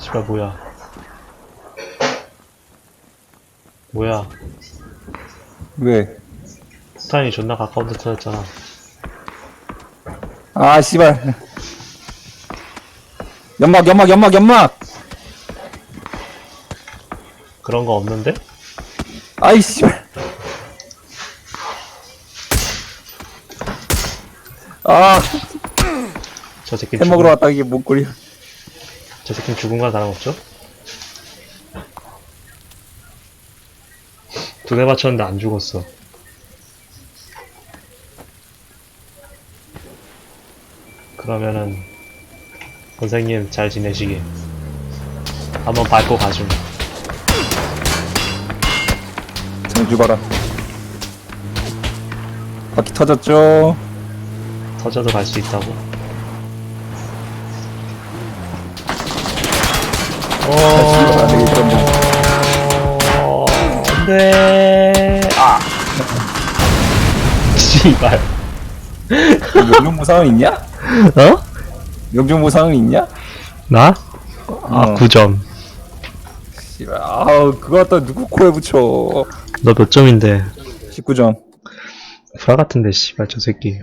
씨발 뭐야 뭐야 왜? 스타인이 존나 가까운 데 터졌잖아 아, 씨발. 연막, 연막, 연막, 연막! 그런 거 없는데? 아이, 씨발. 아, 저 새끼 햄 먹으러 왔다, 이게 목걸이. 저 새끼 죽은 거랑 다름없죠? 두 대 맞췄는데 안 죽었어 그러면은 선생님 잘 지내시게 한번 밟고 가줌 잘 죽어라. 바퀴 터졌죠? 터져도 갈 수 있다고 되겠다, 어... 안돼 아 씨발 명중무 상황 있냐? 어? 명중무 상황 있냐? 나? 아 어. 9점 씨발, 아우, 그거 갖다 누구 코에 붙여. 너 몇 점인데 19점. 구라 같은데 씨발 저 새끼